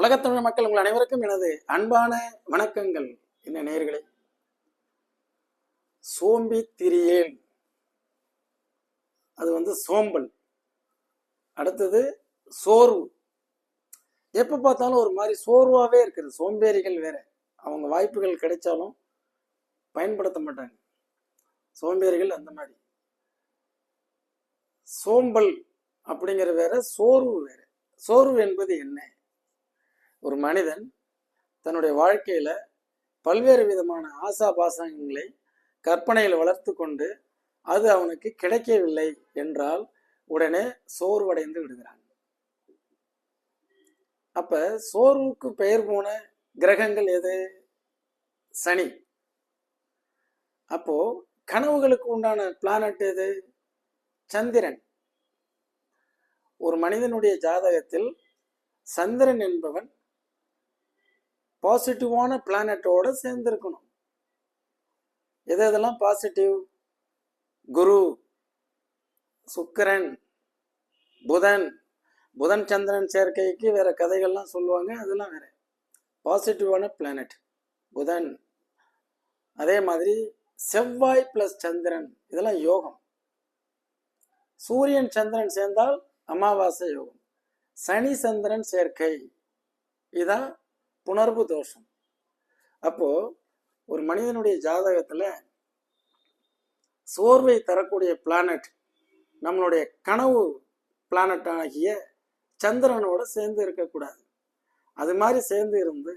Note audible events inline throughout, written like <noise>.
உலகத்தமிழ் மக்கள் உங்கள் அனைவருக்கும் எனது அன்பான வணக்கங்கள். என்ன நேர்களே சோம்பி திரியேல். அது வந்து சோம்பல். அடுத்தது சோர்வு. எப்போ பார்த்தாலும் ஒரு மாதிரி சோர்வாகவே இருக்குது. சோம்பேறிகள் வேற. அவங்க வாய்ப்புகள் கிடைச்சாலும் பயன்படுத்த மாட்டாங்க. சோம்பேறிகள் அந்த மாதிரி. சோம்பல் அப்படிங்கிற வேற சோர்வு வேற. சோர்வு என்பது என்ன? ஒரு மனிதன் தன்னுடைய வாழ்க்கையில் பல்வேறு விதமான ஆசா பாசங்களை கற்பனையில் வளர்த்து கொண்டு அது அவனுக்கு கிடைக்கவில்லை என்றால் உடனே சோர்வடைந்து விடுகிறான். அப்ப சோர்வுக்கு பெயர் போன கிரகங்கள் எது? சனி. அப்போ கனவுகளுக்கு உண்டான பிளானட் எது? சந்திரன். ஒரு மனிதனுடைய ஜாதகத்தில் சந்திரன் என்பவன் பாசிட்டிவான பிளானட்டோட சேர்ந்துருக்கணும். எது எதெல்லாம் பாசிட்டிவ் குரு சுக்கிரன் புதன். புதன் சந்திரன் சேர்க்கைக்கு வேற கதைகள்லாம் சொல்லுவாங்க அதெல்லாம் வேற. பாசிட்டிவான பிளானட் புதன். அதே மாதிரி செவ்வாய் பிளஸ் சந்திரன் இதெல்லாம் யோகம். சூரியன் சந்திரன் சேர்ந்தால் அமாவாசை யோகம். சனி சந்திரன் சேர்க்கை. இதான் உணர்வு தோஷம். அப்போ ஒரு மனிதனுடைய ஜாதகத்துல சோர்வை தரக்கூடிய பிளானட் நம்மளுடைய கனவு பிளானட் ஆகிய சந்திரனோட சேர்ந்து இருக்கக்கூடாது. அது மாதிரி சேர்ந்து இருந்து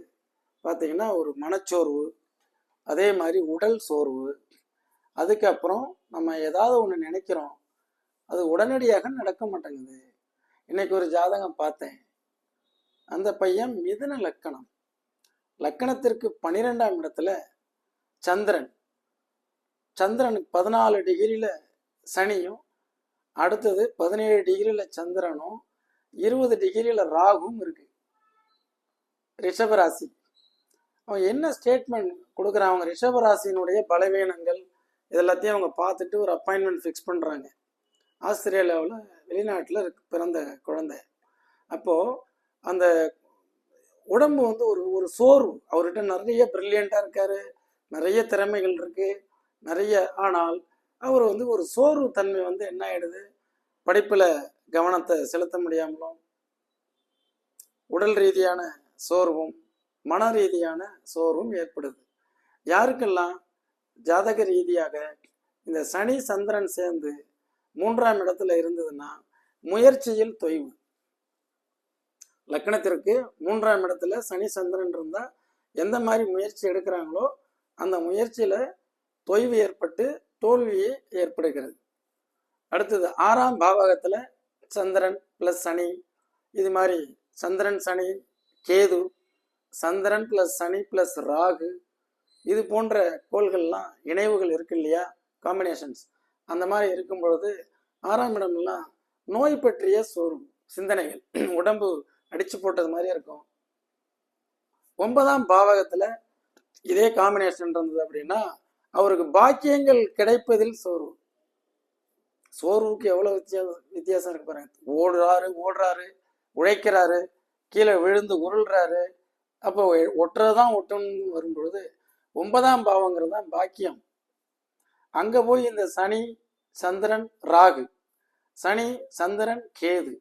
பார்த்தீங்கன்னா ஒரு மனச்சோர்வு அதே மாதிரி உடல் சோர்வு அதுக்கப்புறம் நம்ம ஏதாவது ஒன்று நினைக்கிறோம் அது உடனடியாக நடக்க மாட்டேங்குது. இன்னைக்கு ஒரு ஜாதகம் பார்த்தேன். அந்த பையன் மிதுன லக்கணம். லக்கணத்திற்கு பன்னிரெண்டாம் இடத்துல சந்திரன். சந்திரனுக்கு பதினாலு டிகிரியில் சனியும் அடுத்தது பதினேழு டிகிரியில் சந்திரனும் இருபது டிகிரியில் ராகும் இருக்கு. ரிஷபராசி. அவன் என்ன ஸ்டேட்மெண்ட் கொடுக்குறாங்க அவங்க ரிஷபராசியினுடைய பலவீனங்கள் இதெல்லாத்தையும் அவங்க பார்த்துட்டு ஒரு அப்பாயின்மெண்ட் ஃபிக்ஸ் பண்ணுறாங்க ஆஸ்திரேலியாவில் வெளிநாட்டில் பிறந்த குழந்தை. அப்போது அந்த உடம்பு வந்து ஒரு ஒரு சோர்வு. அவர்கிட்ட நிறைய பிரில்லியண்ட்டாக இருக்காரு. நிறைய திறமைகள் இருக்கு. நிறைய ஆனால் அவர் வந்து ஒரு சோர்வு தன்மை வந்து என்ன ஆயிடுது? படிப்பில் கவனத்தை செலுத்த முடியாமலும் உடல் ரீதியான சோர்வும் மன ரீதியான சோர்வும் ஏற்படுது. யாருக்கெல்லாம் ஜாதக ரீதியாக இந்த சனி சந்திரன் சேர்ந்து மூன்றாம் இடத்துல இருந்ததுன்னா முயற்சியில் தொய்வு. லக்கணத்திற்கு மூன்றாம் இடத்துல சனி சந்திரன் இருந்தால் எந்த மாதிரி முயற்சி எடுக்கிறாங்களோ அந்த முயற்சியில் தொய்வு ஏற்பட்டு தோல்வியே ஏற்படுகிறது. அடுத்தது ஆறாம் பாவகத்தில் சந்திரன் ப்ளஸ் சனி. இது மாதிரி சந்திரன் சனி கேது சந்திரன் ப்ளஸ் சனி ப்ளஸ் ராகு இது போன்ற கோள்கள்லாம் இணைவுகள் இருக்கு இல்லையா? காம்பினேஷன்ஸ் அந்த மாதிரி இருக்கும் பொழுது ஆறாம் இடம்லாம் நோய் பற்றிய சோறும் சிந்தனைகள் உடம்பு அடிச்சு போட்டது மாதிரி இருக்கும். ஒன்பதாம் பாவகத்துல இதே காம்பினேஷன் இருந்தது அப்படின்னா அவருக்கு பாக்கியங்கள் கிடைப்பதில் சோர்வு. சோர்வுக்கு எவ்வளவு வித்தியாசம் வித்தியாசம் இருக்கு பாருங்க. ஓடுறாரு ஓடுறாரு உழைக்கிறாரு கீழே விழுந்து உருள்றாரு. அப்போ ஒட்டுறதுதான் ஒட்டணும்னு வரும்பொழுது ஒன்பதாம் பாவங்கிறது தான் பாக்கியம். அங்க போய் இந்த சனி சந்திரன் ராகு. சனி சந்திரன் கேது.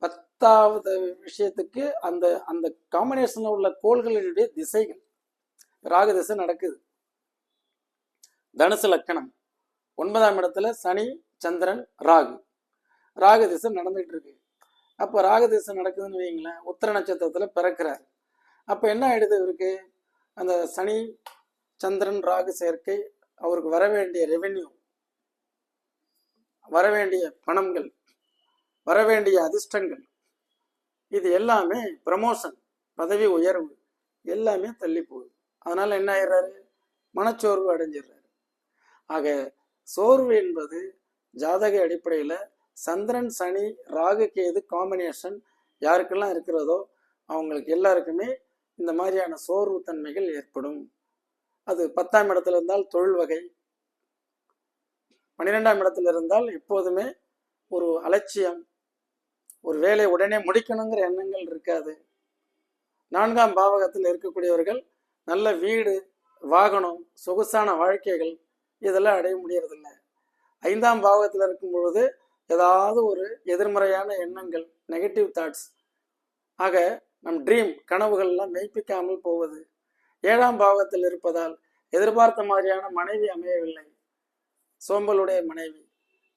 பத் பத்தாவது விஷயத்துக்கு அந்த அந்த காம்பினேஷன்ல உள்ள கோள்களினுடைய திசைகள் ராகு திசை நடக்குது. தனுசு லக்கணம் ஒன்பதாம் இடத்துல சனி சந்திரன் ராகு. ராகு திசை நடந்துட்டு இருக்கு அப்போ ராகு திசை நடக்குதுன்னு வைங்களேன் உத்தர நட்சத்திரத்துல பிறக்கிறார். அப்போ என்ன ஆயிடுது இவருக்கு? அந்த சனி சந்திரன் ராகு சேர்க்கை அவருக்கு வர வேண்டிய ரெவென்யூ வர வேண்டிய பணங்கள் வர வேண்டிய அதிர்ஷ்டங்கள் இது எல்லாமே ப்ரமோஷன் பதவி உயர்வு எல்லாமே தள்ளி போகுது. அதனால என்ன ஆயிடுறாரு? மனச்சோர்வு அடைஞ்சிடுறாரு. ஆக சோர்வு என்பது ஜாதக அடிப்படையில் சந்திரன் சனி ராகு கேது காம்பினேஷன் யாருக்கெல்லாம் இருக்கிறதோ அவங்களுக்கு எல்லாருக்குமே இந்த மாதிரியான சோர்வு தன்மைகள் ஏற்படும். அது பத்தாம் இடத்துல இருந்தால் தொழில் வகை பன்னிரெண்டாம் இடத்துல இருந்தால் எப்போதுமே ஒரு அலட்சியம் ஒரு வேலையை உடனே முடிக்கணுங்கிற எண்ணங்கள் இருக்காது. நான்காம் பாவகத்தில் இருக்கக்கூடியவர்கள் நல்ல வீடு வாகனம் சொகுசான வாழ்க்கைகள் இதெல்லாம் அடைய முடியறதில்ல. ஐந்தாம் பாவகத்தில் இருக்கும் பொழுது ஏதாவது ஒரு எதிர்மறையான எண்ணங்கள் நெகட்டிவ் தாட்ஸ் ஆக நம் ட்ரீம் கனவுகள்லாம் மெய்ப்பிக்காமல் போவது. ஏழாம் பாவகத்தில் இருப்பதால் எதிர்பார்த்த மாதிரியான மனைவி அமையவில்லை. சோம்பலுடைய மனைவி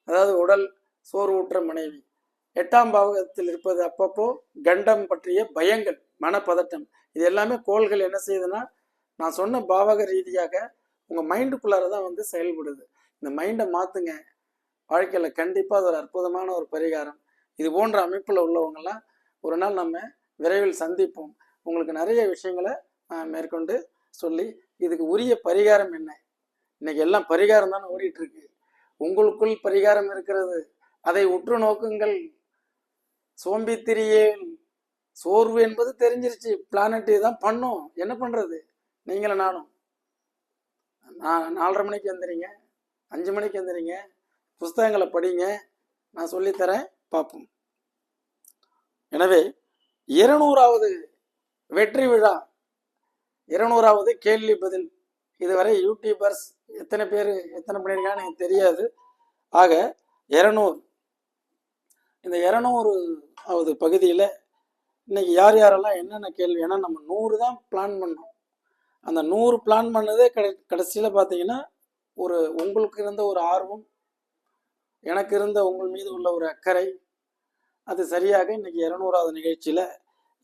அதாவது உடல் சோர்வூற்ற மனைவி. எட்டாம் பாவகத்தில் இருப்பது அப்பப்போ கண்டம் பற்றிய பயங்கள் மனப்பதட்டம். இது எல்லாமே கோள்கள் என்ன செய்யுதுன்னா நான் சொன்ன பாவக ரீதியாக உங்கள் மைண்டுக்குள்ளார தான் வந்து செயல்படுது. இந்த மைண்டை மாற்றுங்க வாழ்க்கையில் கண்டிப்பாக அது ஒரு அற்புதமான ஒரு பரிகாரம். இது போன்ற அமைப்பில் உள்ளவங்கெல்லாம் ஒரு நாள் நம்ம விரைவில் சந்திப்போம். உங்களுக்கு நிறைய விஷயங்களை நான் மேற்கொண்டு சொல்லி இதுக்கு உரிய பரிகாரம் என்ன? இன்னைக்கு எல்லாம் பரிகாரம் தானே ஓடிட்டு இருக்கு. உங்களுக்குள் பரிகாரம் இருக்கிறது. அதை உற்று நோக்குங்கள். சோம்பித்திரியேன் சோர்வு என்பது தெரிஞ்சிருச்சு. பிளானட் தான் பண்ணும். என்ன பண்றது? நீங்களும் நானும். நான் நாலரை மணிக்கு வந்துடுங்க அஞ்சு மணிக்கு வந்துடுங்க புஸ்தகங்களை படிங்க. நான் சொல்லித்தரேன். பார்ப்போம். எனவே இருநூறாவது வெற்றி விழா. இருநூறாவது கேள்வி பதில். இதுவரை யூடியூபர்ஸ் எத்தனை பேர் எத்தனை பண்ணியிருக்கான்னு எனக்கு தெரியாது. ஆக இரநூறு. இந்த இரநூறு பகுதியில் இன்னைக்கு யார் யாரெல்லாம் என்னென்ன கேள்வி ஏன்னா நம்ம நூறு தான் பிளான் பண்ணோம். அந்த நூறு பிளான் பண்ணதே கடை கடைசியில் பார்த்தீங்கன்னா ஒரு உங்களுக்கு இருந்த ஒரு ஆர்வம் எனக்கு இருந்த உங்கள் மீது உள்ள ஒரு அக்கறை அது சரியாக இன்னைக்கு இரநூறாவது நிகழ்ச்சியில்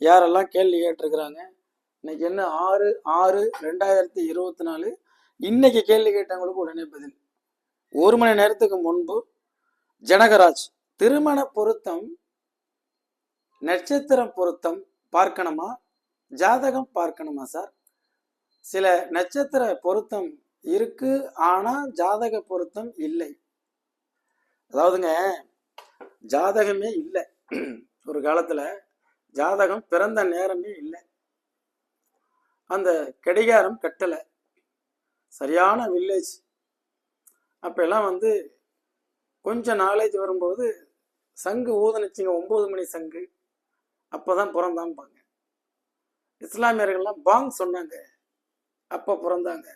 யாரெல்லாம் கேள்வி கேட்டிருக்கிறாங்க இன்னைக்கு என்ன ஆறு ஆறு ரெண்டாயிரத்தி இருபத்தி நாலு இன்னைக்கு கேள்வி கேட்டவங்களுக்கு உடனே பதில். ஒரு மணி நேரத்துக்கு முன்பு ஜனகராஜ் திருமண பொருத்தம் நட்சத்திரம் பொருத்தம் பார்க்கணுமா? ஜாதகம் பார்க்கணுமா சார்? சில நட்சத்திர பொருத்தம் இருக்கு ஆனா ஜாதக பொருத்தம் இல்லை. அதாவதுங்க ஜாதகமே இல்லை. ஒரு காலத்துல ஜாதகம் பிறந்த நேரமே இல்லை. அந்த கடிகாரம் கட்டலை. சரியான வில்லேஜ் அப்போல்லாம் வந்து கொஞ்சம் நாலேஜ் வரும்போது சங்கு ஊதனிச்சிங்க ஒம்பது மணி சங்கு அப்போதான் பிறந்தாம்பாங்க இஸ்லாமியர்கள்லாம் பாங் சொன்னாங்க அப்போ பிறந்தாங்க.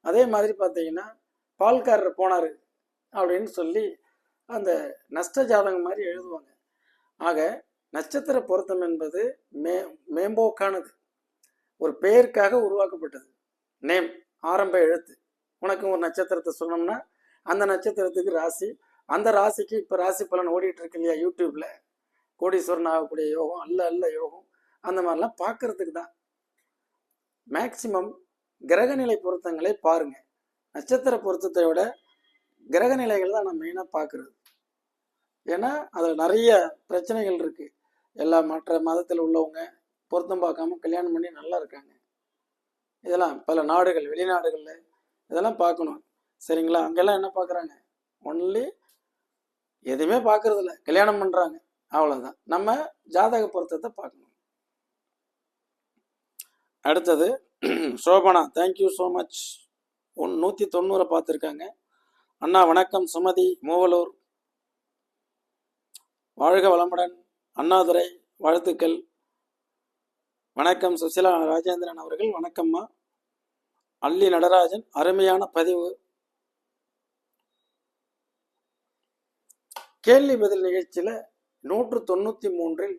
அதே மாதிரி பார்த்தீங்கன்னா பால்காரர் போனார் அப்படின்னு சொல்லி அந்த நஷ்ட ஜாதகம் மாதிரி எழுதுவாங்க. ஆக நட்சத்திர பொருத்தம் என்பது மே மேம்போக்கானது. ஒரு பெயருக்காக உருவாக்கப்பட்டது. நேம் ஆரம்ப எழுத்து. உனக்கு ஒரு நட்சத்திரத்தை சொன்னோம்னா அந்த நட்சத்திரத்துக்கு ராசி அந்த ராசிக்கு இப்போ ராசி பலன் ஓடிட்டு இருக்கு இல்லையா யூடியூப்ல? கோடீஸ்வரன் ஆகக்கூடிய யோகம் அல்ல அல்ல யோகம் அந்த மாதிரிலாம் பார்க்கறதுக்கு தான். மேக்சிமம் கிரகநிலை பொருத்தங்களை பாருங்க. நட்சத்திர பொருத்தத்தை விட கிரகநிலைகள் தான் நம்ம மெயினாக பார்க்குறது ஏன்னா அதில் நிறைய பிரச்சனைகள் இருக்கு. எல்லா மற்ற மதத்தில் உள்ளவங்க பொருத்தம் பார்க்காம கல்யாணம் பண்ணி நல்லா இருக்காங்க. இதெல்லாம் பல நாடுகள் வெளிநாடுகளில் இதெல்லாம் பார்க்கணும். சரிங்களா? அங்கெல்லாம் என்ன பார்க்குறாங்க ஒன்லி எதுவுமே பார்க்கறது கல்யாணம் பண்ணுறாங்க அவ்வளோதான் நம்ம ஜாதக பொருத்தத்தை பார்க்கணும். அடுத்தது <clears throat> Shobana thank you so much one நூற்றி தொண்ணூறை பார்த்துருக்காங்க. அண்ணா வணக்கம். சுமதி மூவலூர். வாழ்க வளமுடன். அண்ணாதுரை வாழ்த்துக்கள். வணக்கம். சுசிலா ராஜேந்திரன் அவர்கள் வணக்கம்மா. அல்லி நடராஜன் அருமையான பதிவு. கேள்வி பதில் நிகழ்ச்சியில் நூற்று தொண்ணூற்றி மூன்றில்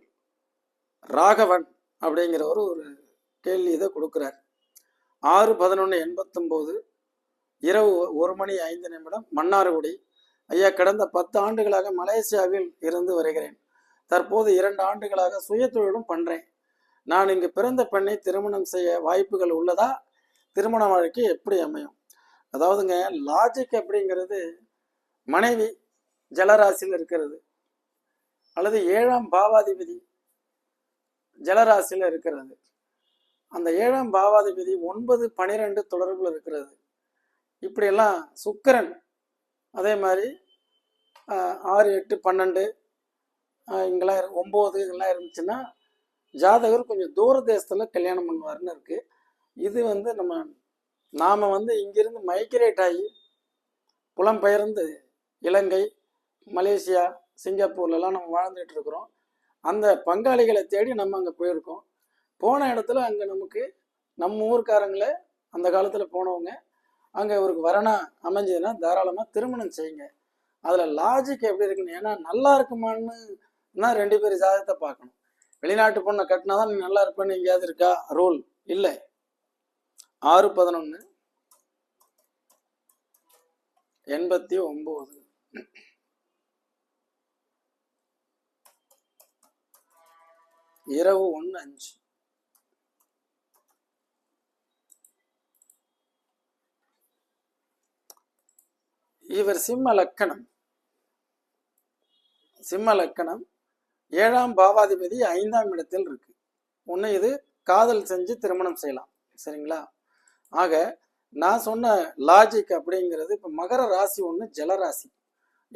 ராகவன் அப்படிங்கிறவர் ஒரு கேள்வி இதை கொடுக்குறார். ஆறு பதினொன்று எண்பத்தொம்போது இரவு ஒரு மணி ஐந்து நிமிடம் மன்னார்குடி. ஐயா கடந்த பத்து ஆண்டுகளாக மலேசியாவில் இருந்து வருகிறேன். தற்போது இரண்டு ஆண்டுகளாக சுய தொழிலும் பண்ணுறேன் நான் இங்கு பிறந்த பெண்ணை திருமணம் செய்ய வாய்ப்புகள் உள்ளதா? திருமண வாழ்க்கை எப்படி அமையும்? அதாவதுங்க லாஜிக் அப்படிங்கிறது மனைவி ஜலராசியில் இருக்கிறது. அல்லது ஏழாம் பாவாதிபதி ஜலராசியில் இருக்கிறது. அந்த ஏழாம் பாவாதிபதி ஒன்பது பனிரெண்டு தொடர்பில் இருக்கிறது. இப்படியெல்லாம் சுக்கரன் அதே மாதிரி ஆறு எட்டு பன்னெண்டு இங்கெல்லாம் இரு- ஒம்பது இதெல்லாம் இருந்துச்சுன்னா ஜாதகர் கொஞ்சம் தூர தேசத்தில் கல்யாணம் பண்ணுவார்னு இருக்குது இது வந்து நம்ம நாம் வந்து இங்கிருந்து மைக்ரேட் ஆகி புலம்பெயர்ந்து இலங்கை மலேசியா சிங்கப்பூர்லலாம் நம்ம வாழ்ந்துட்டு இருக்கிறோம் அந்த பங்காளிகளை தேடி நம்ம அங்கே போயிருக்கோம். போன இடத்துல அங்கே நமக்கு நம்ம ஊர்க்காரங்களே அந்த காலத்தில் போனவங்க அங்கே இவருக்கு வரணா அமைஞ்சதுன்னா தாராளமாக திருமணம் செய்யுங்க. அதில் லாஜிக் எப்படி இருக்குன்னு ஏன்னா நல்லா இருக்குமான்னு தான் ரெண்டு பேர் ஜாதகத்தை பார்க்கணும். வெளிநாட்டு பொண்ணை கட்டினா தான் நீ நல்லா இருப்பேன்னு எங்கேயாவது இருக்கா? ரூல் இல்லை. ஆறு பதினொன்று எண்பத்தி ஒம்பது. இரவு ஒன்று அஞ்சு. இவர் சிம்ம லக்கணம். சிம்ம லக்கணம் ஏழாம் பாவாதிபதி ஐந்தாம் இடத்தில் இருக்கு. ஒன்று இது காதல் செஞ்சு திருமணம் செய்யலாம். சரிங்களா? ஆக நான் சொன்ன லாஜிக் அப்படிங்கிறது இப்போ மகர ராசி ஒன்று ஜலராசி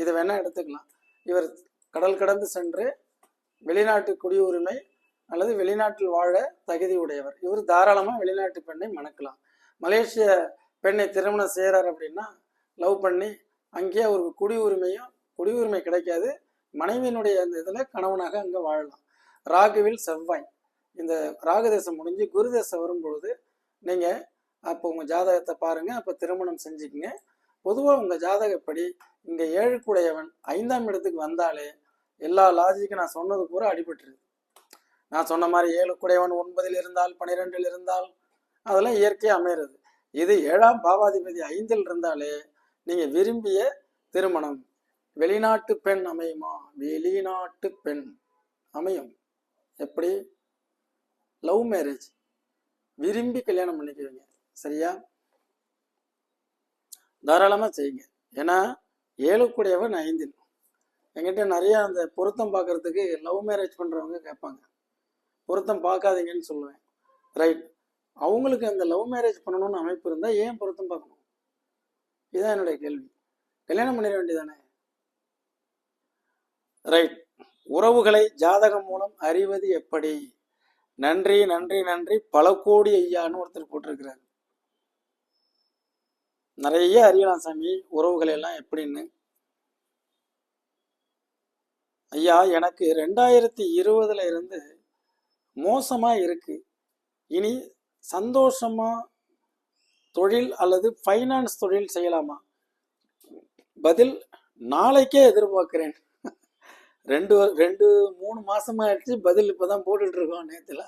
இதை வேணா எடுத்துக்கலாம். இவர் கடல் கடந்து சென்று வெளிநாட்டு குடியுரிமை அல்லது வெளிநாட்டில் வாழ தகுதி உடையவர். இவர் தாராளமாக வெளிநாட்டு பெண்ணை மணக்கலாம். மலேசிய பெண்ணை திருமணம் செய்கிறார் அப்படின்னா லவ் பண்ணி அங்கேயே அவருக்கு குடியுரிமையும் குடியுரிமை கிடைக்காது. மனைவியினுடைய அந்த இதில் கணவனாக அங்கே வாழலாம். ராகுவில் செவ்வாய். இந்த ராகுதேசம் முடிஞ்சு குரு தேசம் பொழுது நீங்கள் அப்போ உங்கள் ஜாதகத்தை பாருங்கள் அப்போ திருமணம் செஞ்சுக்கிங்க. பொதுவாக உங்கள் ஜாதகப்படி இங்கே ஏழுக்குடையவன் ஐந்தாம் இடத்துக்கு வந்தாலே எல்லா லாஜிக்கும் நான் சொன்னது பூரா அடிபட்டுருது. நான் சொன்ன மாதிரி ஏழுக்குடையவன் ஒன்பதில் இருந்தால் பனிரெண்டில் இருந்தால் அதெல்லாம் இயற்கையாக அமையிறது. இது ஏழாம் பாவாதிபதி ஐந்தில் இருந்தாலே நீங்கள் விரும்பிய திருமணம். வெளிநாட்டு பெண் அமையுமா? வெளிநாட்டு பெண் அமையும். எப்படி? லவ் மேரேஜ் விரும்பி கல்யாணம் பண்ணிக்குவீங்க. சரியா? தாராளமாக செய்யுங்க. ஏன்னா ஏழுக்குடையவன் ஐந்தில். என்கிட்ட நிறைய அந்த பொருத்தம் பார்க்கறதுக்கு லவ் மேரேஜ் பண்ணுறவங்க கேட்பாங்க. பொருத்தம் பார்க்காதீங்கன்னு சொல்லுவேன். ரைட் அவங்களுக்கு அந்த லவ் மேரேஜ் பண்ணணும்னு அமைப்பு இருந்தால் ஏன் பொருத்தம் பார்க்கணும்? இதுதான் என்னுடைய கேள்வி. கல்யாணம் பண்ணிட வேண்டியதானே? ரைட் உறவுகளை ஜாதகம் மூலம் அறிவது எப்படி? நன்றி நன்றி நன்றி. பல கோடி ஐயான்னு ஒருத்தர் போட்டிருக்கிறார். நிறைய அறியலாம் சாமி. உறவுகள் எல்லாம் எப்படின்னு? ஐயா எனக்கு ரெண்டாயிரத்தி இருபதுல இருந்து மோசமாக இருக்குது இனி சந்தோஷமாக தொழில் அல்லது ஃபைனான்ஸ் தொழில் செய்யலாமா? பதில் நாளைக்கே எதிர்பார்க்குறேன். <laughs> ரெண்டு ரெண்டு மூணு மாதமாக ஆயிடுச்சு பதில் இப்போ தான் போட்டுட்ருக்கோம் நேத்துல.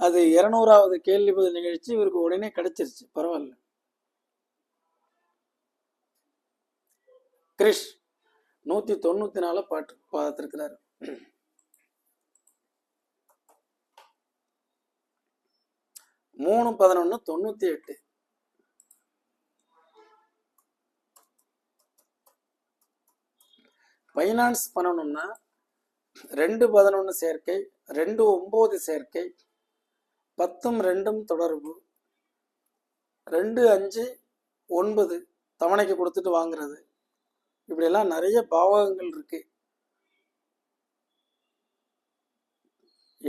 அது இரநூறாவது கேள்வி பதில் நிகழ்ச்சி இவருக்கு உடனே கிடச்சிருச்சு. பரவாயில்ல. கிரிஷ் நூற்றி தொண்ணூற்றி நாலு பாட்டு பார்த்துருக்கிறாரு மூணு பதினொன்னு தொண்ணூத்தி எட்டு. ஃபைனான்ஸ் பண்ணணும்னா ரெண்டு பதினொன்று சேர்க்கை ரெண்டு ஒம்பது சேர்க்கை பத்தும் ரெண்டும் தொடர்பு ரெண்டு அஞ்சு ஒன்பது தவணைக்கு கொடுத்துட்டு வாங்குறது. இப்படியெல்லாம் நிறைய பாவகங்கள் இருக்கு.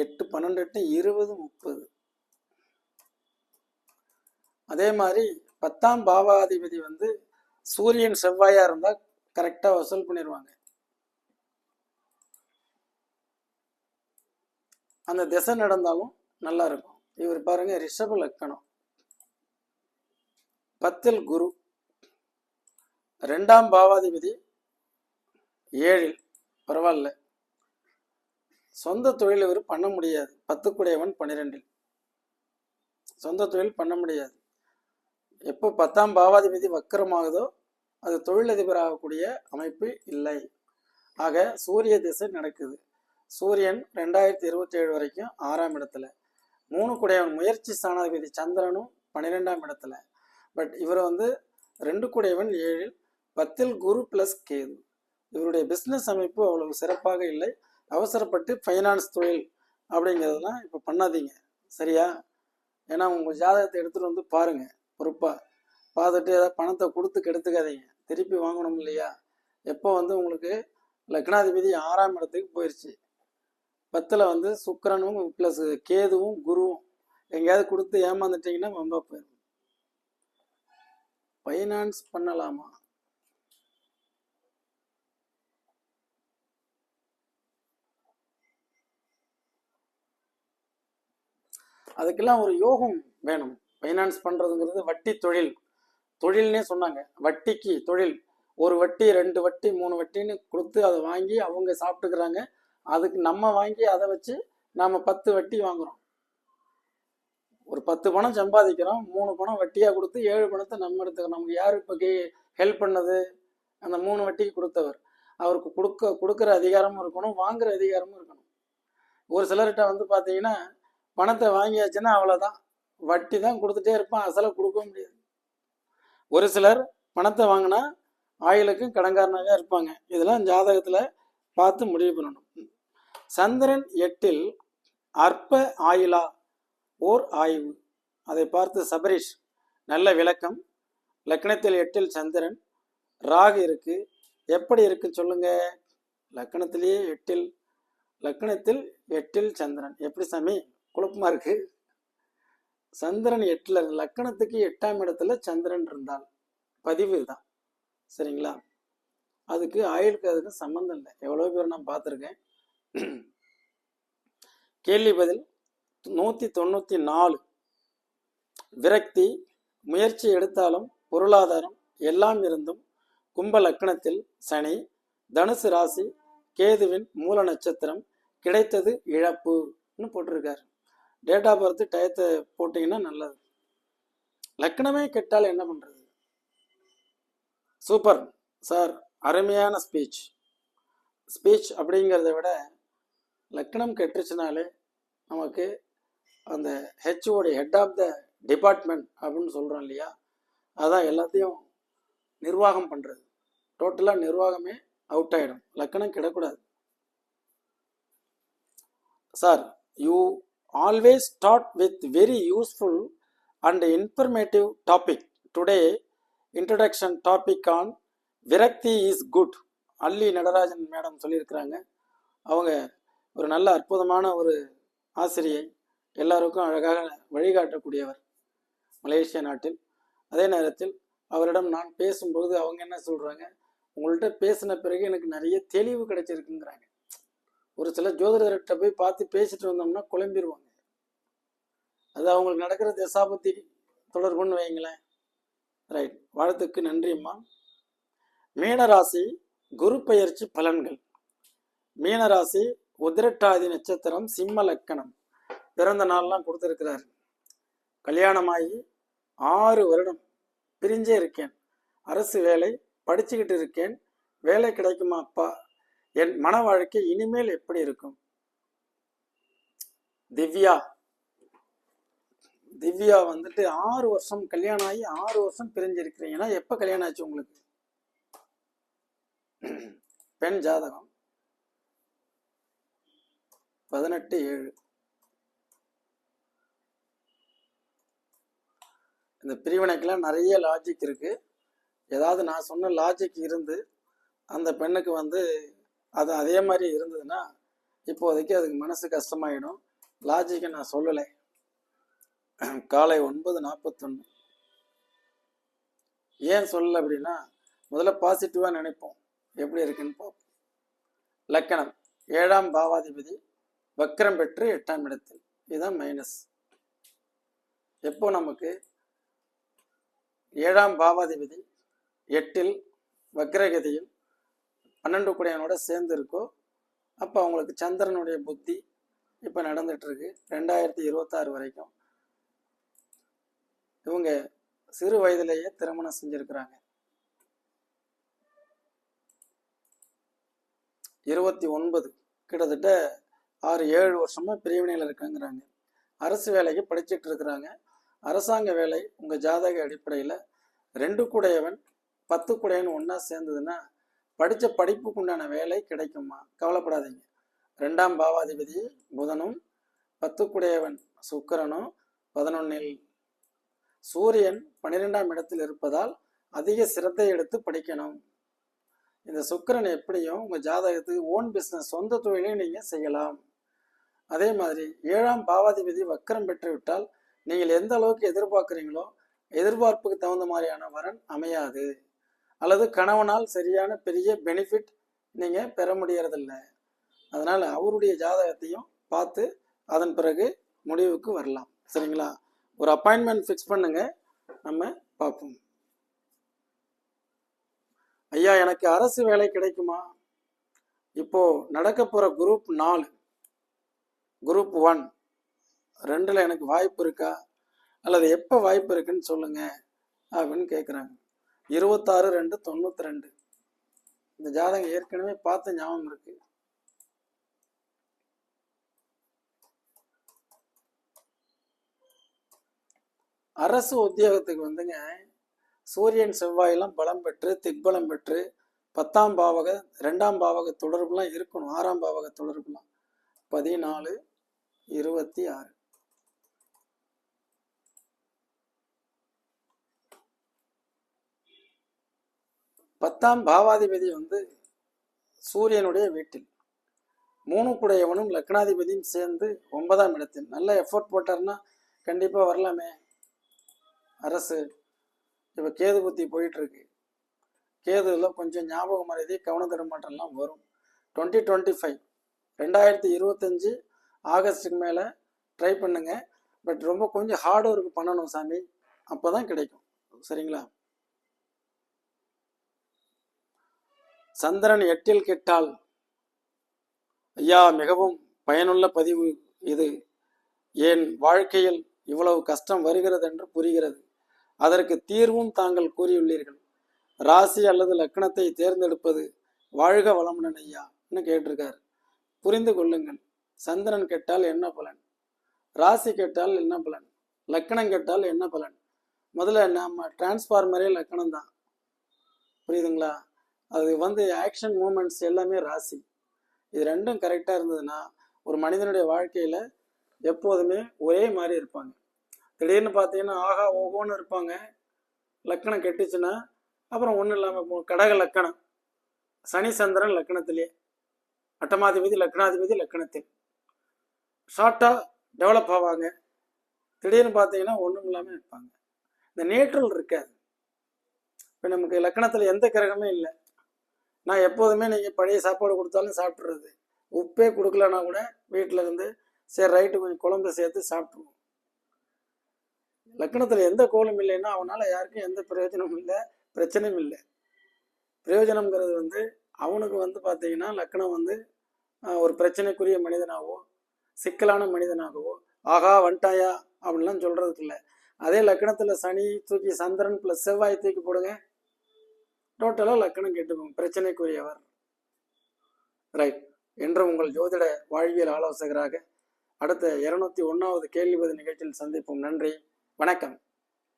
எட்டு பன்னெண்டு எட்டு இருபது முப்பது. அதே மாதிரி பத்தாம் பாவாதிபதி வந்து சூரியன் செவ்வாயா இருந்தா கரெக்டா வசூல் பண்ணிடுவாங்க அந்த திசை நடந்தாலும் நல்லா இருக்கும். இவர் பாருங்க ரிஷப லக்கணம். பத்தில் குரு. ரெண்டாம் பாவாதிபதி ஏழில் பரவாயில்ல. சொந்த தொழில் இவர் பண்ண முடியாது. பத்துக்குடையவன் பன்னிரெண்டில். சொந்த தொழில் பண்ண முடியாது. எப்போ பத்தாம் பாவாதிபதி வக்கரமாகுதோ அது தொழிலதிபர் ஆகக்கூடிய அமைப்பு இல்லை. ஆக சூரிய திசை நடக்குது. சூரியன் ரெண்டாயிரத்தி இருபத்தி ஏழு வரைக்கும் ஆறாம் இடத்துல. மூணு குடையவன் முயற்சி ஸ்தானாதிபதி சந்திரனும் பன்னிரெண்டாம் இடத்துல. பட் இவர் வந்து ரெண்டு குடையவன் ஏழில் பத்தில் குரு பிளஸ் கேது. இவருடைய பிஸ்னஸ் அமைப்பு அவ்வளவு சிறப்பாக இல்லை. அவசரப்பட்டு ஃபைனான்ஸ் தொழில் அப்படிங்கிறதெல்லாம் இப்போ பண்ணாதீங்க. சரியா? ஏன்னா உங்கள் ஜாதகத்தை எடுத்துகிட்டு வந்து பாருங்கள் பொறுப்பாக பார்த்துட்டு ஏதாவது பணத்தை கொடுத்து கெடுத்துக்காதீங்க. திருப்பி வாங்கணும் இல்லையா? எப்போ வந்து உங்களுக்கு லக்னாதிபதி ஆறாம் இடத்துக்கு போயிடுச்சு பத்தில் வந்து சுக்கரனும் ப்ளஸ் கேதுவும் குருவும் எங்கேயாவது கொடுத்து ஏமாந்துட்டீங்கன்னா ரொம்ப போயிடும் ஃபைனான்ஸ் பண்ணலாமா? அதுக்கெல்லாம் ஒரு யோகம் வேணும். ஃபைனான்ஸ் பண்ணுறதுங்கிறது வட்டி தொழில். தொழில்னே சொன்னாங்க. வட்டிக்கு தொழில். ஒரு வட்டி ரெண்டு வட்டி மூணு வட்டின்னு கொடுத்து அதை வாங்கி அவங்க சாப்பிட்டுக்கிறாங்க. அதுக்கு நம்ம வாங்கி அதை வச்சு நாம் பத்து வட்டி வாங்குறோம். ஒரு பத்து பணம் சம்பாதிக்கிறோம். மூணு பணம் வட்டியாக கொடுத்து ஏழு பணத்தை நம்ம எடுத்துக்கிறோம். நமக்கு யார் இப்போ ஹெல்ப் பண்ணது? அந்த மூணு வட்டிக்கு கொடுத்தவர். அவருக்கு கொடுக்க கொடுக்குற அதிகாரமும் இருக்கணும் வாங்குற அதிகாரமும் இருக்கணும். ஒரு சிலர்கிட்ட வந்து பார்த்தீங்கன்னா பணத்தை வாங்கியாச்சுன்னா அவ்வளோதான் வட்டி தான் கொடுத்துட்டே இருப்பான் அசலை கொடுக்க முடியாது. ஒரு சிலர் பணத்தை வாங்கினா ஆயுளுக்கும் கடங்காரனாக இருப்பாங்க. இதெல்லாம் ஜாதகத்தில் பார்த்து முடிவு பண்ணணும். சந்திரன் எட்டில் அற்ப ஆயுளா? ஓர் ஆய்வு. அதை பார்த்து சபரீஷ் நல்ல விளக்கம். லக்னத்தில் எட்டில் சந்திரன் ராகு இருக்கு. எப்படி இருக்கு சொல்லுங்க? லக்னத்திலேயே எட்டில் லக்னத்தில் எட்டில் சந்திரன். எப்படி சாமி? குழப்பமா இருக்குது சந்திரன் எட்டுல லக்கணத்துக்கு எட்டாம் இடத்துல சந்திரன் இருந்தால் பதிவு தான் சரிங்களா? அதுக்கு ஆயுளுக்கு அதுக்கு சம்மந்தம் இல்லை. எவ்வளோ பேர் நான் பார்த்துருக்கேன். கேள்வி பதில் நூற்றி தொண்ணூற்றி நாலு. விரக்தி முயற்சி எடுத்தாலும் பொருளாதாரம் எல்லாம் இருந்தும் கும்ப லக்னத்தில் சனி தனுசு ராசி கேதுவின் மூல நட்சத்திரம் கிடைத்தது இழப்புன்னு போட்டிருக்காரு. டேட் ஆஃப் பர்த் டயத்தை போட்டிங்கன்னா நல்லது. லக்னமே கெட்டால் என்ன பண்ணுறது சூப்பர். சார் அருமையான ஸ்பீச் ஸ்பீச் அப்படிங்கிறத விட லக்னம் கெட்டுருச்சுனாலே நமக்கு அந்த HOD head of the department அப்படின்னு சொல்கிறோம் இல்லையா? அதான் எல்லாத்தையும் நிர்வாகம் பண்ணுறது டோட்டலாக நிர்வாகமே அவுட் ஆகிடும் லக்கணம் கிடக்கூடாது. Sir you always start with very useful and informative topic today introduction topic on விரக்தி is good Alli Natarajan madam சொல்லியிருக்கிறாங்க. அவங்க ஒரு நல்ல அற்புதமான ஒரு ஆசிரியை எல்லாருக்கும் அழகாக வழிகாட்டக்கூடியவர் மலேசியா நாட்டில். அதே நேரத்தில் அவரிடம் நான் பேசும்போது அவங்க என்ன சொல்கிறாங்க உங்கள்கிட்ட பேசின பிறகு எனக்கு நிறைய தெளிவு கிடைச்சிருக்குங்கிறாங்க. ஒரு சில ஜோதிடர்கிட்ட போய் பார்த்து பேசிட்டு வந்தோம்னா குழம்பிடுவாங்க அது அவங்களுக்கு நடக்கிற தசாபத்தி தொடர்புன்னு வைங்களேன். ரைட் வாழ்த்துக்கு நன்றிம்மா மீனராசி குரு பயிற்சி பலன்கள். மீனராசி உதிரட்டாதி நட்சத்திரம் சிம்ம லக்கணம். பிறந்த நாள்லாம் கொடுத்துருக்கிறார். கல்யாணமாகி ஆறு வருடம் பிரிஞ்சே இருக்கேன். அரசு வேலை படிச்சுக்கிட்டு இருக்கேன். வேலை கிடைக்குமா அப்பா? என் மன வாழ்க்கை இனிமேல் எப்படி இருக்கும்? திவ்யா திவ்யா வந்துட்டு ஆறு வருஷம் கல்யாணம் ஆகி ஆறு வருஷம் பிரிஞ்சிருக்கிறீங்கன்னா எப்ப கல்யாணம் ஆச்சு உங்களுக்கு? பெண் ஜாதகம். பதினெட்டு ஏழு. இந்த பிரிவினைக்கெல்லாம் நிறைய லாஜிக் இருக்கு. ஏதாவது நான் சொன்ன லாஜிக் இருந்து அந்த பெண்ணுக்கு வந்து அது அதே மாதிரி இருந்ததுன்னா இப்போதைக்கு அதுக்கு மனசு கஷ்டமாயிடும். லாஜிக்கை நான் சொல்லலை. <clears throat> காலை ஒன்பது நாற்பத்தொன்று ஏன் சொல்லலை அப்படின்னா முதல்ல பாசிட்டிவாக நினைப்போம். எப்படி இருக்குன்னு பார்ப்போம். லக்கணம் ஏழாம் பாவாதிபதி வக்கரம் பெற்று எட்டாம் இடத்தில். இதுதான் மைனஸ் எப்போ நமக்கு ஏழாம் பாவாதிபதி எட்டில் வக்ரகதியில் பன்னெண்டு குடையனோட சேர்ந்து இருக்கோ அப்போ அவங்களுக்கு சந்திரனுடைய புத்தி இப்போ நடந்துட்டு இருக்கு. ரெண்டாயிரத்தி இருபத்தாறு வரைக்கும். இவங்க சிறு வயதிலேயே திருமணம் செஞ்சிருக்கிறாங்க. இருபத்தி ஒன்பது கிட்டத்தட்ட ஆறு ஏழு வருஷமா பிரிவினையில் இருக்காங்கிறாங்க. அரசு வேலைக்கு படிச்சுட்டு இருக்கிறாங்க. அரசாங்க வேலை உங்கள் ஜாதக அடிப்படையில் ரெண்டு கூடையவன் பத்து கூடையவன் ஒன்றா சேர்ந்ததுன்னா படித்த படிப்புக்கு உண்டான வேலை கிடைக்குமா? கவலைப்படாதீங்க. ரெண்டாம் பாவாதிபதி புதனும் பத்து கூடையவன் சுக்கரனும் பதினொன்னில் சூரியன் பன்னிரெண்டாம் இடத்தில் இருப்பதால் அதிக சிரத்தை எடுத்து படிக்கணும். இந்த சுக்கரன் எப்படியும் உங்கள் ஜாதகத்துக்கு ஓன் பிஸ்னஸ் சொந்த தொழிலையும் நீங்கள் செய்யலாம். அதே மாதிரி ஏழாம் பாவாதிபதி வக்கரம் பெற்றுவிட்டால் நீங்கள் எந்த அளவுக்கு எதிர்பார்க்குறீங்களோ எதிர்பார்ப்புக்கு தகுந்த மாதிரியான வரன் அமையாது. அல்லது கணவனால் சரியான பெரிய பெனிஃபிட் நீங்கள் பெற முடியறதில்ல. அதனால் அவருடைய ஜாதகத்தையும் பார்த்து அதன் பிறகு முடிவுக்கு வரலாம். சரிங்களா? ஒரு அப்பாயின்மெண்ட் ஃபிக்ஸ் பண்ணுங்க. நம்ம பார்ப்போம். ஐயா எனக்கு அரசு வேலை கிடைக்குமா? இப்போ நடக்க போற குரூப் நாலு. குரூப் ஒன் ரெண்டுல எனக்கு வாய்ப்பு இருக்கா? அல்லது எப்போ வாய்ப்பு இருக்குன்னு சொல்லுங்க அப்படின்னு கேட்குறாங்க இருபத்தாறு ரெண்டு தொண்ணூத்தி ரெண்டு. இந்த ஜாதகம் ஏற்கனவே பார்த்த ஞாபகம் இருக்கு. அரசு உத்தியோகத்துக்கு வந்துங்க சூரியன் செவ்வாயெல்லாம் பலம் பெற்று திக்பலம் பெற்று பத்தாம் பாவக ரெண்டாம் பாவக தொடர்புலாம் இருக்கணும் ஆறாம் பாவக தொடர்புலாம். பதினாலு இருபத்தி ஆறு. பத்தாம் பாவாதிபதி வந்து சூரியனுடைய வீட்டில். மூணு குடையவனும் லக்னாதிபதியும் சேர்ந்து ஒன்பதாம் இடத்தில். நல்ல எஃபோர்ட் போட்டார்னா கண்டிப்பாக வரலாமே. அரசு. இப்போ கேது புத்தி போயிட்டு இருக்கு கேதுல கொஞ்சம் ஞாபக மறைதி கவன தடுமாற்றம்லாம் வரும். டுவெண்ட்டி டுவெண்ட்டி ஃபைவ் ரெண்டாயிரத்தி இருபத்தஞ்சு ஆகஸ்ட்டுக்கு மேலே ட்ரை பண்ணுங்க. பட் ரொம்ப கொஞ்சம் ஹார்ட் ஒர்க் பண்ணணும் சாமி. அப்போ தான் கிடைக்கும். சரிங்களா? சந்திரன் எட்டில் கெட்டால் ஐயா மிகவும் பயனுள்ள பதிவு இது. என் வாழ்க்கையில் இவ்வளவு கஷ்டம் வருகிறது என்று புரிகிறது. அதற்கு தீர்வும் தாங்கள் கூறியுள்ளீர்கள். ராசி அல்லது லக்கணத்தை தேர்ந்தெடுப்பது வாழ்க வளமுடன் ஐயான்னு கேட்டிருக்கார். புரிந்து கொள்ளுங்கள். சந்திரன் கேட்டால் என்ன பலன்? ராசி கேட்டால் என்ன பலன்? லக்கணம் கேட்டால் என்ன பலன்? முதல்ல நம்ம டிரான்ஸ்ஃபார்மரே லக்கணம் தான். புரியுதுங்களா? அது வந்து ஆக்ஷன் மூமெண்ட்ஸ் எல்லாமே ராசி. இது ரெண்டும் கரெக்டாக இருந்ததுன்னா ஒரு மனிதனுடைய வாழ்க்கையில் எப்போதுமே ஒரே மாதிரி இருப்பாங்க. திடீர்னு பார்த்தீங்கன்னா ஆஹா ஓஹோன்னு இருப்பாங்க. லக்கணம் கெட்டுச்சுன்னா அப்புறம் ஒன்றும் இல்லாமல் கடக லக்கணம். சனி சந்திரன் லக்கணத்திலே. அட்டமாதிபதி லக்னாதிபதி லக்கணத்தில். ஷார்ட்டாக டெவலப் ஆவாங்க. திடீர்னு பார்த்தீங்கன்னா ஒன்றும் இல்லாமல் இருப்பாங்க. இந்த நேற்றல் இருக்காது. இப்போ நமக்கு லக்கணத்தில் எந்த கிரகமே இல்லை. நான் எப்போதுமே நீங்கள் பழைய சாப்பாடு கொடுத்தாலும் சாப்பிட்றது உப்பே கொடுக்கலன்னா கூட வீட்டில் இருந்து சரி ரைட்டு கொஞ்சம் குழம்பு சேர்த்து சாப்பிட்ருவோம் லக்கணத்தில் எந்த கோலும் இல்லைன்னா அவனால் யாருக்கும் எந்த பிரயோஜனமும் இல்லை பிரச்சனையும் இல்லை. பிரயோஜனம்ங்கிறது வந்து அவனுக்கு வந்து பார்த்தீங்கன்னா லக்கணம் வந்து ஒரு பிரச்சனைக்குரிய மனிதனாகவோ சிக்கலான மனிதனாகவோ ஆகா வந்துட்டாயா அப்படின்லாம் சொல்கிறதுக்கு இல்லை. அதே லக்கணத்தில் சனி தூக்கி சந்திரன் ப்ளஸ் செவ்வாய் தூக்கி போடுங்க. டோட்டலாக லக்கணம் கேட்டுக்கோங்க. பிரச்சனைக்குரியவர். ரைட் என்று உங்கள் ஜோதிட வாழ்வியல் ஆலோசகராக அடுத்த இருநூத்தி ஒன்றாவது கேள்வி நிகழ்ச்சியில் சந்திப்போம். நன்றி. வணக்கம்.